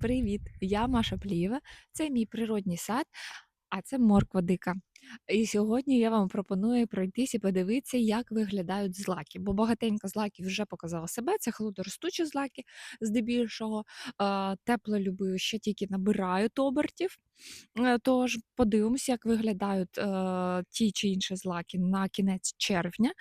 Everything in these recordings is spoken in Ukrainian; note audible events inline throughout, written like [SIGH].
Привіт! Я Маша Плієва. Це мій природній сад, а це морква дика. І сьогодні я вам пропоную пройтись і подивитися, як виглядають злаки. Бо багатенько злаків вже показала себе. Це холодоростучі злаки, здебільшого. Теплолюбиві ще тільки набирають обертів. Е, Тож подивимося, як виглядають е, ті чи інші злаки на кінець червня.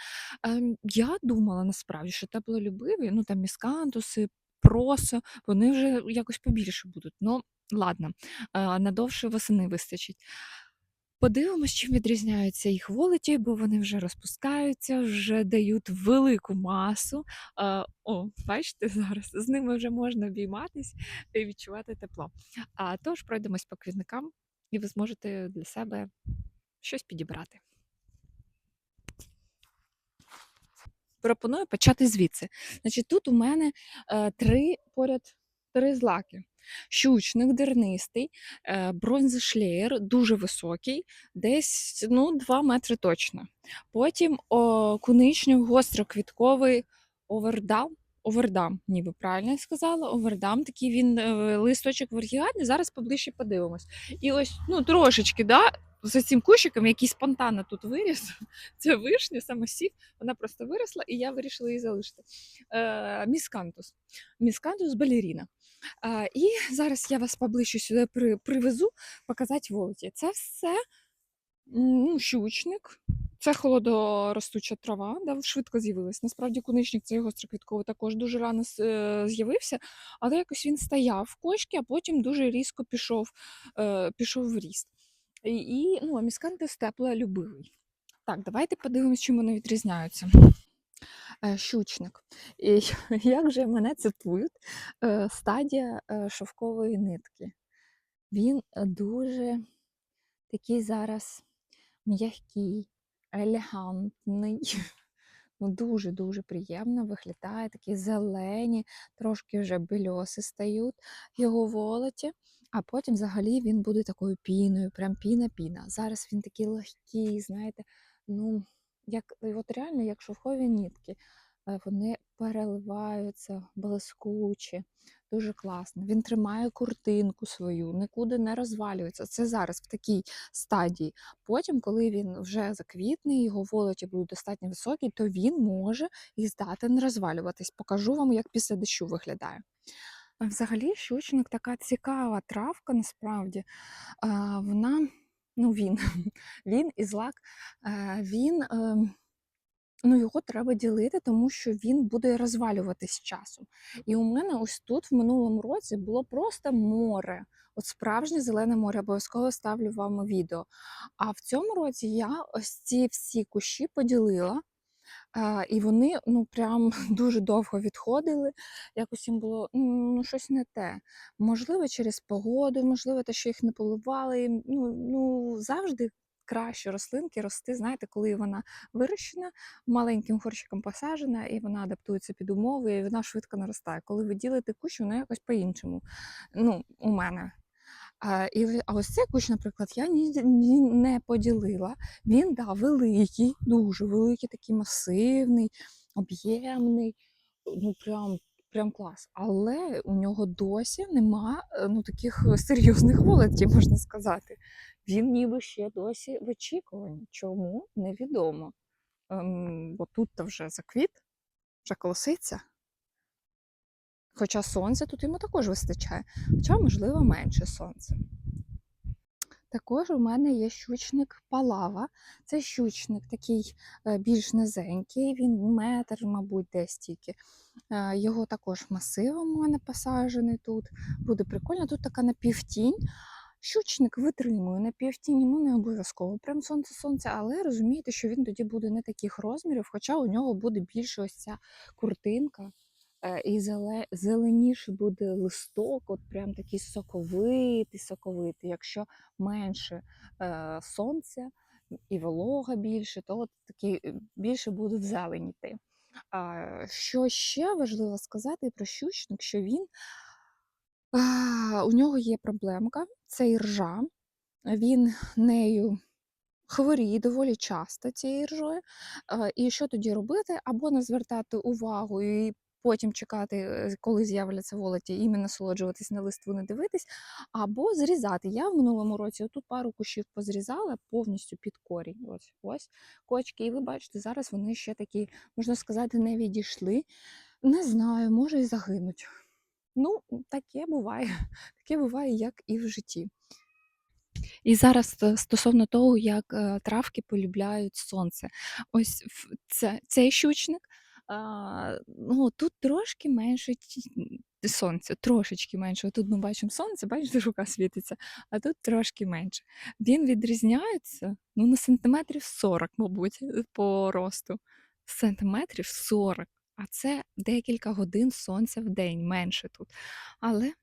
Ем, Я думала насправді, що теплолюбиві, ну там міскантуси, просо, вони вже якось побільше будуть. Ну, ладно, надовше восени вистачить. Подивимось, чим відрізняються їх волоті, бо вони вже розпускаються, вже дають велику масу. О, бачите, зараз з ними вже можна обійматись і відчувати тепло. А тож пройдемось по квітникам, і ви зможете для себе щось підібрати. Пропоную почати звідси. Значить, тут у мене е, три поряд три злаки. Щучник дернистий, е, бронзешлеєр, дуже високий, десь ну, 2 метри точно. Потім о, куничник гостроквітковий овердам. Овердам, ніби правильно я сказала. Овердам, такий він е, листочок вергігатний, зараз поближче подивимось. І ось ну, трошечки, да, за цим кущиком, який спонтанно тут виріс, [LAUGHS] це вишня, самосів, вона просто виросла, і я вирішила її залишити. Е, міскантус. Міскантус балеріна. Е, і зараз я вас поближче сюди при, привезу показати волоті. Це все ну, щучник. Це холодоростуча трава, да, швидко з'явилась. Насправді куничник цей гостроквітковий також дуже рано е, з'явився, але якось він стояв в кошки, а потім дуже різко пішов е, пішов в ріст. І, і ну, аміскантис теплолюбивий. Так, давайте подивимось, чим вони відрізняються. Е, щучник. І [LAUGHS] як же мене цитують, е, стадія е, шовкової нитки. Він дуже такий зараз м'який, елегантний. [LAUGHS] Ну, Дуже-дуже приємно виглядає, такі зелені, трошки вже бельоси стають його волоті, а потім взагалі він буде такою піною, прям піна-піна. Зараз він такий легкий, знаєте, ну, як от реально, як шовкові нитки. Е, Вони переливаються блискучі, дуже класно. Він тримає куртинку свою, нікуди не розвалюється. Це зараз в такій стадії. Потім, коли він вже заквітне, його волоті будуть достатньо високі, то він може і здати не розвалюватись. Покажу вам, як після дощу виглядає. Взагалі, щучник така цікава травка, насправді. Вона, ну він, [LAUGHS] він і злак, е, він. ем, Ну, його треба ділити, тому що він буде розвалюватись з часом. І у мене ось тут в минулому році було просто море. От справжнє зелене море, обов'язково ставлю вам відео. А в цьому році я ось ці всі кущі поділила. І вони ну прям [LAUGHS] дуже довго відходили. Якось їм було ну, щось не те. Можливо, через погоду, можливо, те, що їх не поливали. Ну, ну завжди краще рослинки рости, знаєте, коли вона вирощена, маленьким горщиком посаджена, і вона адаптується під умови, і вона швидко наростає. Коли ви ділите кущ, вона якось по-іншому. Ну, у мене. А, і, а ось цей кущ, наприклад, я ні, ні, не поділила. Він да, великий, дуже великий, такий масивний, об'ємний, ну прям, прям клас. Але у нього досі нема е, ну, таких серйозних волотів, можна сказати. Він ніби ще досі в очікуванні. Чому? Невідомо. Ем, бо тут-то вже заквіт, вже колоситься. Хоча сонця тут йому також вистачає, хоча, можливо, менше сонця. Також у мене є щучник палава. Це щучник такий е, більш низенький, він метр, мабуть, десь тільки. Е, Його також масивом у мене посаджений тут. Буде прикольно. Тут така напівтінь. Щучник витримує напівтінь, йому не обов'язково прям сонце-сонце, але розумієте, що він тоді буде не таких розмірів, хоча у нього буде більше ось ця куртинка. Е, І зеле, зеленіший буде листок, от прям такий соковитий, соковитий. Якщо менше е, сонця і волога більше, то от такі е, більше будуть зелені йти. Що ще важливо сказати про щучник, що він у нього є проблемка, це іржа. Він нею хворіє доволі часто цією іржою. А, І що тоді робити? Або не звертати увагу і потім чекати, е, коли з'являться волоті, і насолоджуватись на листву, не дивитись, або зрізати. Я в минулому році отут пару кущів позрізала повністю під корінь. Ось ось кочки. І ви бачите, зараз вони ще такі, можна сказати, не відійшли. Не знаю, може і загинуть. Ну, таке буває. [LAUGHS] Таке буває, як і в житті. І зараз стосовно того, як е, травки полюбляють сонце. Ось це, цей щучник. Ну, тут трошки менше сонця, трошечки менше. Тут ми бачимо сонце, бачите, рука світиться, а тут трошки менше. Він відрізняється ну, на сантиметрів 40, мабуть, е, по росту. Сантиметрів 40. А це декілька годин сонця в день менше тут. Але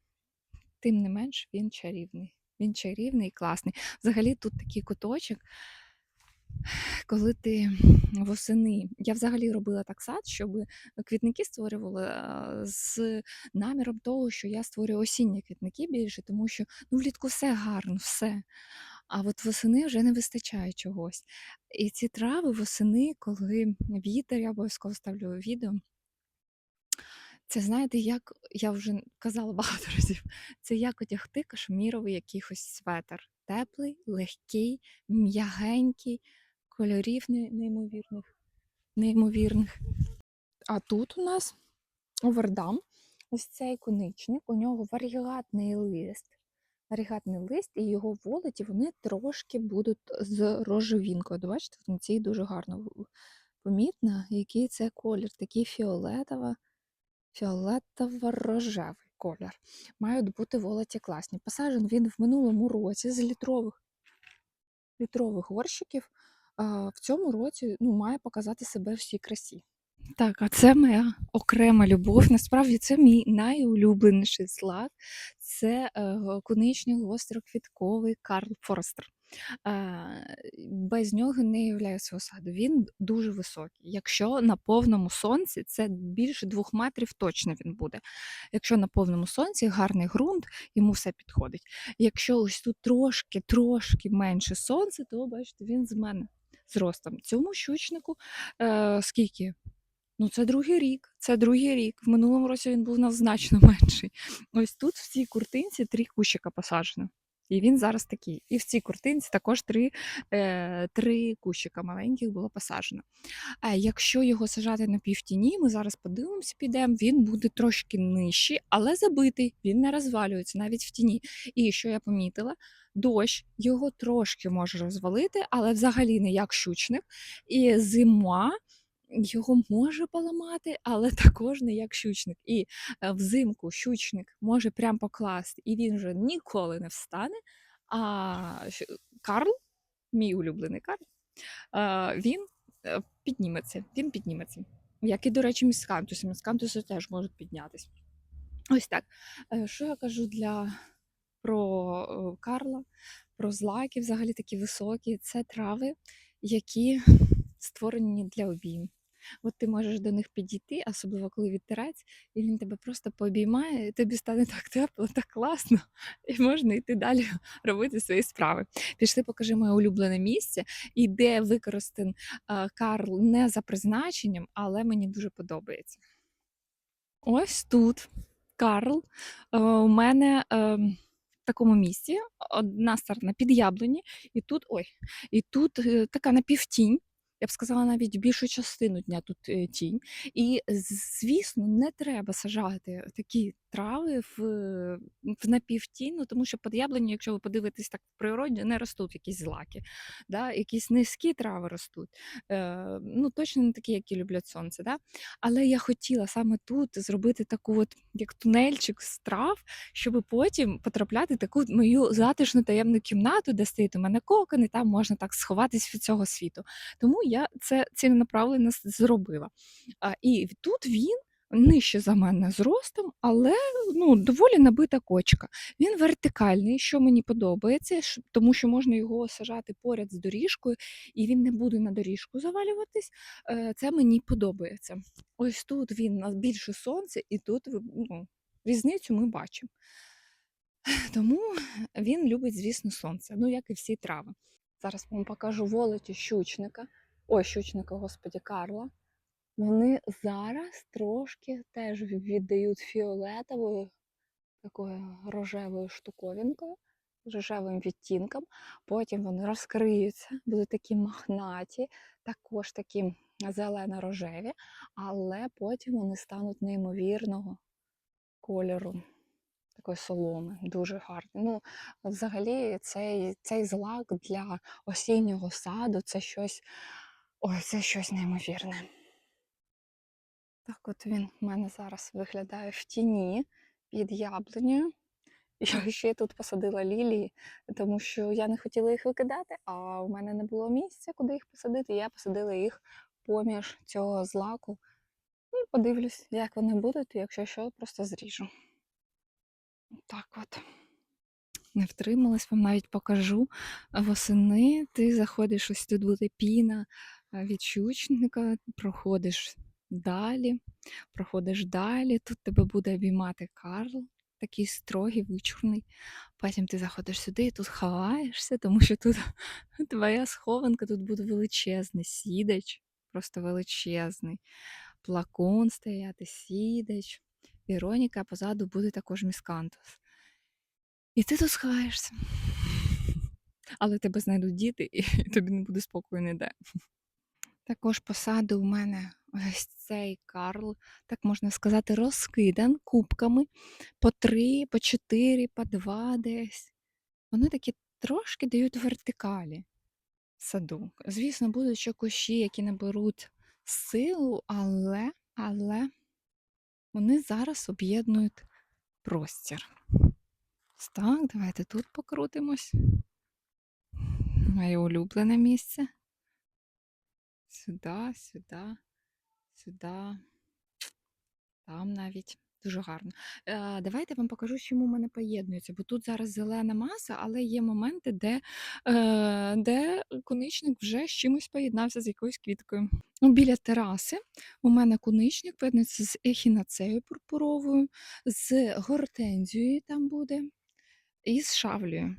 тим не менш він чарівний. Він чарівний і класний. Взагалі тут такий куточок, коли ти восени. Я взагалі робила так сад, щоб квітники створювали з наміром того, що я створюю осінні квітники більше, тому що ну, влітку все гарно, все. А от восени вже не вистачає чогось. І ці трави восени, коли вітер, я обов'язково ставлю відео. Це знаєте, як я вже казала [LAUGHS] багато разів, це як одягти кашміровий якийсь светр. Теплий, легкий, м'ягенький, кольорів неймовірних. неймовірних. А тут у нас овердам, ось цей коничник, у нього варігатний лист. Варігатний лист, і його волоті вони трошки будуть з рожевінкою. Бачите, на цій дуже гарно помітно, який це колір, такий фіолетово фіолетово-рожевий колір. Мають бути волоті класні. Посаджен він в минулому році з літрових, літрових горщиків. В цьому році ну, має показати себе всій красі. Так, а це моя окрема любов. Насправді це мій найулюбленіший злак. Це е, гостроквітковий Карл Форстер. Е, без нього не являє свого саду. Він дуже високий. Якщо на повному сонці, це більше двох метрів точно він буде. Якщо на повному сонці гарний ґрунт, йому все підходить. Якщо ось тут трошки, трошки менше сонця, то бачите, він з мене зростом. Цьому щучнику е, скільки? Ну, це другий рік. Це другий рік. В минулому році він був значно [LAUGHS] менший. Ось тут в цій куртинці три кущика посаджено. І він зараз такий. І в цій куртинці також три, е, три кущика маленьких було посаджено. Е, якщо його сажати на півтіні, ми зараз подивимося, підемо, він буде трошки нижчий, але забитий, він не розвалюється навіть в тіні. І що я помітила, дощ його трошки може розвалити, але взагалі не як щучник. І зима його може поламати, але [LAUGHS] також не як щучник. І е, взимку щучник може прям покласти, і він вже ніколи не встане. А Карл, мій улюблений Карл, е, він е, підніметься. Він підніметься. Як і, до речі, міскантуси. Міскантуси теж можуть піднятися. Ось так. Що я кажу для про Карла, про злаки, взагалі такі високі. Це трави, які створені для обійм. От ти можеш до них підійти, особливо коли вітерець, і він тебе просто пообіймає, і тобі стане так тепло, так класно, [LAUGHS] і можна йти далі [LAUGHS] робити свої справи. Пішли, покажи моє улюблене місце, і де використаний е, Карл не за призначенням, але мені дуже подобається. Ось тут Карл е, у мене е, в такому місці, одна сторона під яблуні, і тут ой, і тут е, така напівтінь. Я б сказала, навіть більшу частину дня тут е, тінь. І, звісно, не треба сажати такі трави в, в напівтінь, ну, тому що під яблуню, якщо ви подивитесь так в природі, не ростуть якісь злаки. Да? Якісь низькі трави ростуть. Е, ну, точно не такі, які люблять сонце. Да? Але я хотіла саме тут зробити таку от як тунельчик з трав, щоб потім потрапляти в таку мою затишну таємну кімнату, де стоїть у мене кокон, і там можна так сховатись від цього світу. Тому я це ціленаправленно зробила. А, і тут він. Нижче за мене зростом, але ну, доволі набита кочка. Він вертикальний, що мені подобається, тому що можна його сажати поряд з доріжкою, і він не буде на доріжку завалюватись. Е, Це мені подобається. Ось тут він на більше сонця, і тут ну, різницю ми бачимо. [SIGHS] Тому він любить, звісно, сонце, ну як і всі трави. Зараз вам покажу волоті щучника. Ой, щучника, господі, Карла. Вони зараз трошки теж віддають фіолетовою такою рожевою штуковинкою, рожевим відтінком. Потім вони розкриються, будуть такі мохнаті, також такі зелено-рожеві, але потім вони стануть неймовірного кольору. Такої соломи, дуже гарний. Ну, взагалі, цей, цей злак для осіннього саду це щось, ой, це щось неймовірне. Так от він в мене зараз виглядає в тіні під яблунею. Я ще тут посадила лілії, тому що я не хотіла їх викидати, а у мене не було місця, куди їх посадити. Я посадила їх поміж цього злаку. І подивлюсь, як вони будуть, і якщо що, просто зріжу. Так от. Не втрималась, вам навіть покажу. Восени ти заходиш, ось тут буде піна від проходиш далі, проходиш далі, тут тебе буде обіймати Карл, такий строгий, вичурний. Потім ти заходиш сюди і тут ховаєшся, тому що тут [LAUGHS] твоя схованка, тут буде величезний сідач, просто величезний. Плакон стояти, сідач. Вероніка, а позаду буде також міскантус. І ти тут сховаєшся. [LAUGHS] Але тебе знайдуть діти, і [LAUGHS] тобі не буде спокою ніде. Також посади у мене ось цей Карл, так можна сказати, розкидан кубками по три, по чотири, по два десь. Вони такі трошки дають вертикалі саду. Звісно, будуть ще кущі, які наберуть силу, але, але вони зараз об'єднують простір. Так, давайте тут покрутимось. Моє улюблене місце. Сюди, сюди, сюди. Там навіть. Дуже гарно. Е, давайте я вам покажу, чому мене поєднується, бо тут зараз зелена маса, але є моменти, де, е, де куничник вже з чимось поєднався з якоюсь квіткою. Ну, біля тераси у мене куничник поєднується з ехінацею пурпуровою, з гортензією там буде, і з шавлею.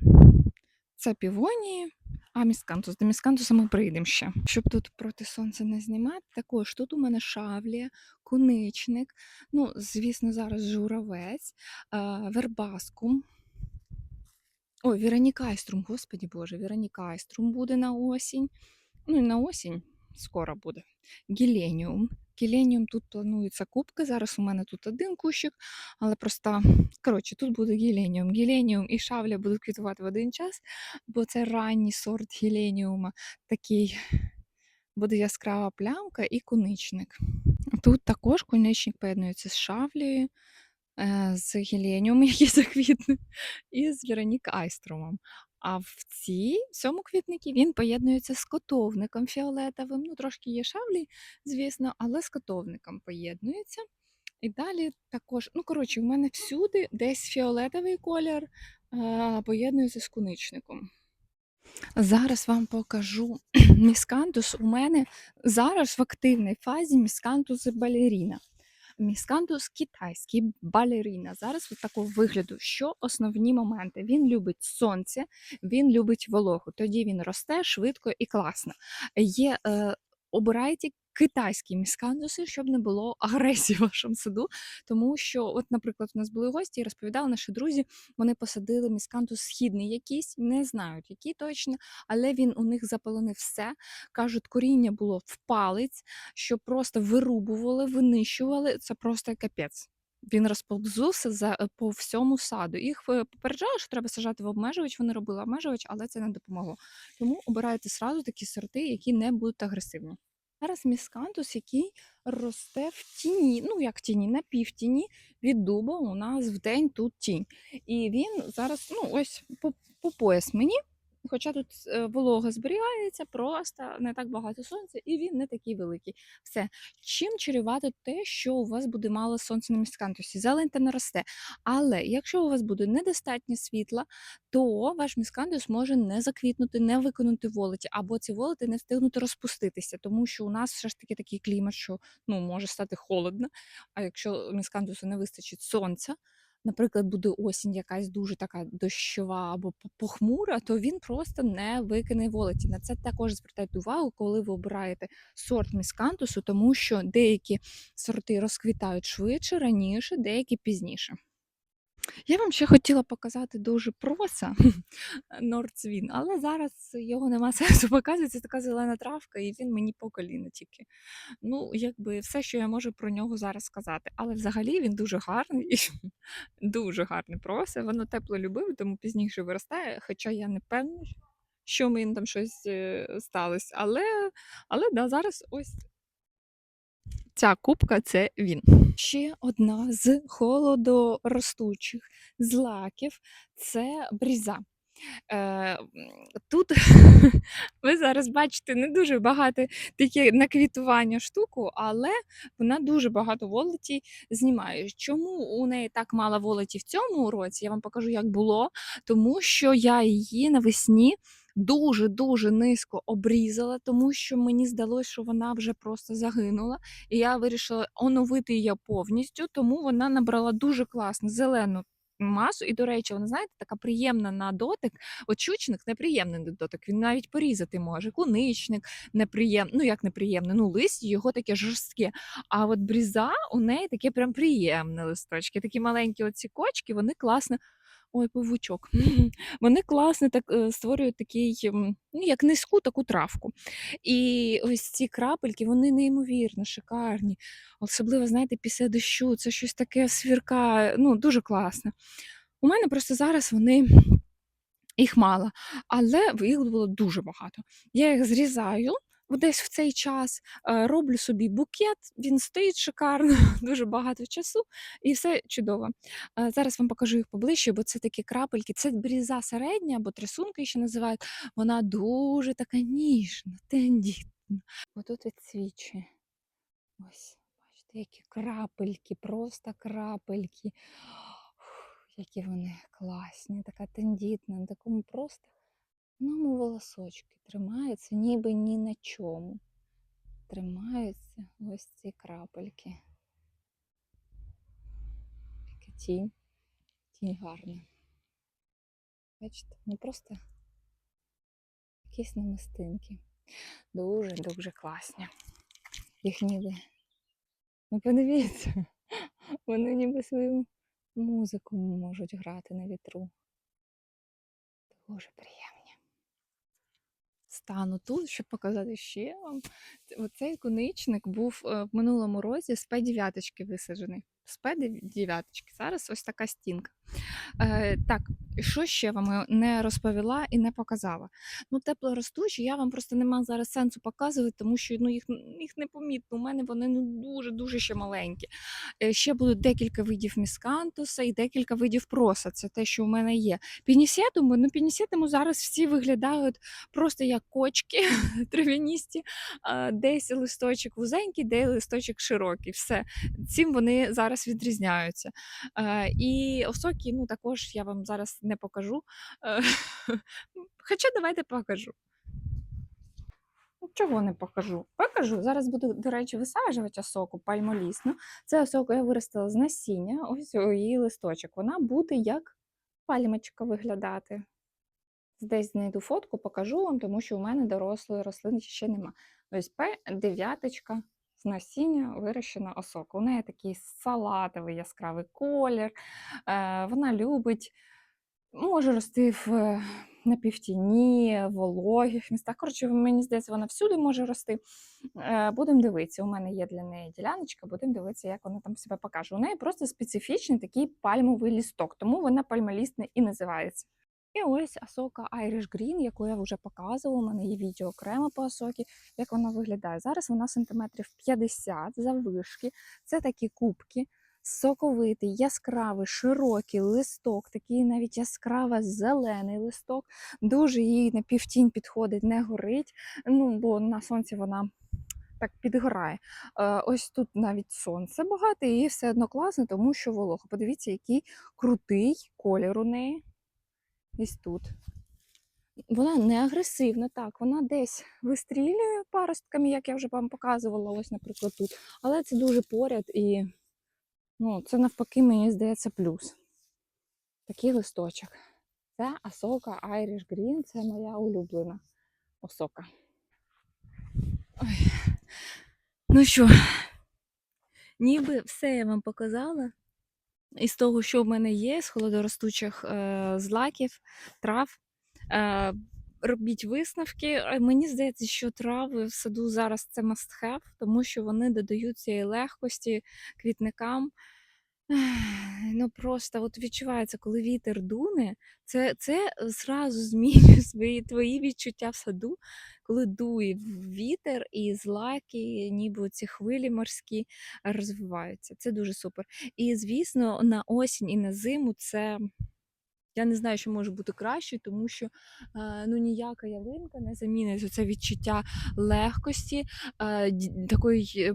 Це півонії, а міскантус. До міскантуса ми прийдемо ще. Щоб тут проти сонця не знімати, також тут у мене шавлія, куничник, ну, звісно, зараз журавець, вербаскум. Ой, Веронікайструм, господі Боже, Веронікайструм буде на осінь. Ну і на осінь скоро буде. Гіленіум. Гіленіум тут плануються кубки. Зараз у мене тут один кущик, але просто, коротше, тут буде гіленіум. Гіленіум і шавля будуть квітувати в один час, бо це ранній сорт гіленіума. Такий буде яскрава плямка і куничник. Тут також куничник поєднується з шавлею, е, з гіленіумом, [LAUGHS] який заквітне, і з Веронік Айструмом. А в цій, в цьому квітнику він поєднується з котовником фіолетовим. Ну, трошки є шавлі, звісно, але з котовником поєднується. І далі також, ну, коротше, в мене всюди десь фіолетовий колір е, поєднується з куничником. Зараз вам покажу [CLEARS THROAT] міскантус. У мене зараз в активній фазі міскантус балеріна. Міскантус китайський балеріна. Зараз от такого вигляду. Що основні моменти? Він любить сонце, він любить вологу. Тоді він росте швидко і класно. Є, е, обирайте китайські міскантуси, щоб не було агресії в вашому саду. Тому що, от, наприклад, у нас були гості і розповідали наші друзі, вони посадили міскантус східний якийсь, не знають, який точно, але він у них заполонив все. Кажуть, коріння було в палець, що просто вирубували, винищували. Це просто капець. Він розповзувся за е, по всьому саду. Їх е, попереджали, що треба сажати в обмежувач. Вони робили обмежувач, але це не допомогло. Тому обирайте сразу такі сорти, які не будуть агресивні. Зараз міскантус, який росте в тіні, ну як тіні, на півтіні від дуба у нас в день тут тінь. І він зараз, ну ось по, по пояс мені, хоча тут е, волога зберігається, просто не так багато сонця, і він не такий великий. Все. Чим чарювати те, що у вас буде мало сонця на міскантусі? Зелень та не росте. Але якщо у вас буде недостатньо світла, то ваш міскантус може не заквітнути, не виконати волоті, або ці волоти не встигнути розпуститися, тому що у нас все ж таки такий клімат, що ну, може стати холодно. А якщо міскантусу не вистачить сонця, наприклад, буде осінь якась дуже така дощова або похмура, то він просто не викине волоті. На це також звертайте увагу, коли ви обираєте сорт міскантусу, тому що деякі сорти розквітають швидше, раніше, деякі пізніше. Я вам ще хотіла показати дуже проса [LAUGHS] Нордсвін, але зараз його нема [LAUGHS] сенсу показувати. Це така зелена травка, і він мені по коліна тільки. Ну, якби все, що я можу про нього зараз сказати. Але взагалі він дуже гарний, [LAUGHS] дуже гарний проса. Воно тепло любив, тому пізніше виростає. Хоча я не певна, що мені там щось е, сталося. Але, але да, зараз ось ця кубка це він. Ще одна з холодоростучих злаків це бріза. Е, тут [LAUGHS] ви зараз бачите не дуже багато таке наквітування штуку, але вона дуже багато волоті знімає. Чому у неї так мало волоті в цьому році? Я вам покажу, як було. Тому що я її навесні дуже-дуже низько обрізала, тому що мені здалося, що вона вже просто загинула. І я вирішила оновити її повністю, тому вона набрала дуже класну зелену масу. І, до речі, вона, знаєте, така приємна на дотик. От чучник неприємний на дотик, він навіть порізати може. Куничник неприємний, ну як неприємний, ну листя його таке жорстке. А от бріза у неї таке прям приємне листочки. Такі маленькі оці кочки, вони класно. Ой, павучок. Вони класно так е, створюють такий, ну як низьку таку травку. І ось ці крапельки, вони неймовірно шикарні. Особливо, знаєте, після дощу це щось таке свіркає, ну дуже класно. У мене просто зараз вони їх мало, але їх було дуже багато. Я їх зрізаю десь в цей час, е, роблю собі букет, він стоїть шикарно, [LAUGHS] дуже багато часу, і все чудово. Е, Зараз вам покажу їх поближче, бо це такі крапельки. Це бріза середня або трясунка ще називають. Вона дуже така ніжна, тендітна. Отут відсвічує. Ось, бачите, які крапельки, просто крапельки. Які вони класні, така тендітна, на такому просто одному волосочку тримаються, ніби ні на чому. Тримаються ось ці крапельки. Яка тінь, тінь гарна. Бачите, ну просто якісь намистинки. Дуже-дуже класні. Їх ніби. Ну подивіться, [LAUGHS] вони ніби свою музику можуть грати на вітру. Дуже приємні. Стану тут, щоб показати ще вам. Оцей коничник був е, в минулому році з П9 висаджений. З П9. Зараз ось така стінка. Е, так, що ще вам не розповіла і не показала? Ну, теплоростучі, я вам просто нема зараз сенсу показувати, тому що ну, їх, їх непомітно. У мене вони ну, дуже-дуже ще маленькі. Е, Ще будуть декілька видів міскантуса і декілька видів проса. Це те, що у мене є. Пінісетуму, ну пінісетуму зараз всі виглядають просто як кочки [LAUGHS] трав'яністі. Десь листочок вузенький, де листочок широкий. Все. Цим вони зараз відрізняються. Е, І осокі, ну також я вам зараз не покажу. Е, [LAUGHS] Хоча давайте покажу. Чого не покажу? Покажу. Зараз буду, до речі, висаджувати осоку пальмолісну. Це осоку я виростила з насіння, ось її листочок. Вона буде як пальмочка виглядати. Десь знайду фотку, покажу вам, тому що у мене дорослої рослини ще нема. Ось П9 з насіння вирощена осока. У неї такий салатовий яскравий колір. Е, вона любить, може рости в е, на вологих містах. Коротше, мені здається, вона всюди може рости. Е, будемо дивитися. У мене є для неї діляночка, будемо дивитися, як вона там себе покаже. У неї просто специфічний такий пальмовий лісток, тому вона пальмолістна і називається. І ось Асока Irish Green, яку я вже показувала. У мене є відео окремо по Асокі, як вона виглядає. Зараз вона сантиметрів 50 заввишки. Це такі кубки, соковитий, яскравий, широкий листок, такий навіть яскраво зелений листок. Дуже їй на півтінь підходить, не горить. Ну, бо на сонці вона. Так підгорає. Е, ось тут навіть сонце багато, і все одно класно, тому що волого. Подивіться, який крутий колір у неї. Ось тут. Вона не агресивна, так, вона десь вистрілює паростками, як я вже вам показувала, ось, наприклад, тут. Але це дуже поряд і ну, це навпаки, мені здається, плюс. такий листочок. Це осока Irish Green, це моя улюблена осока. Ой. Ну що, ніби все я вам показала. Із того, що в мене є, з холодоростучих е, злаків, трав. Е, робіть висновки. Е, Мені здається, що трави в саду зараз це must have, тому що вони додають цієї легкості квітникам. Ну просто от відчувається, коли вітер дуне, це, це зразу [LAUGHS] змінює свої твої відчуття в саду, коли дує вітер і злаки, ніби ці хвилі морські розвиваються. Це дуже супер. І звісно, на осінь і на зиму це. Я не знаю, що може бути краще, тому що е, ну ніяка ялинка не замінить це відчуття легкості, е, такої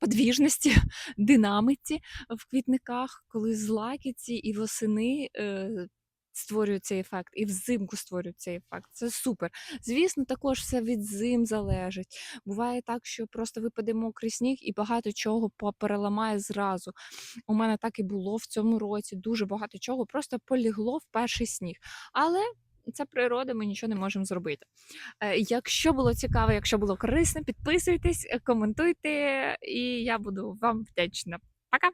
подвіжності, [LAUGHS] динамиці в квітниках, коли злаки ці і восени е, створюють цей ефект, і взимку створюють цей ефект. Це супер. Звісно, також все від зим залежить. Буває так, що просто випаде мокрий сніг і багато чого попереламає зразу. У мене так і було в цьому році. Дуже багато чого просто полігло в перший сніг. Але це природа, ми нічого не можемо зробити. Е, Якщо було цікаво, якщо було корисно, підписуйтесь, е, коментуйте, і я буду вам вдячна. Пока!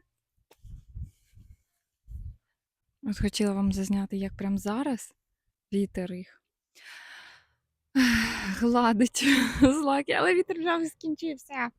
От хотіла вам зазняти, як прямо зараз вітер їх [SIGHS] гладить [LAUGHS] злаки, але вітер вже скінчився.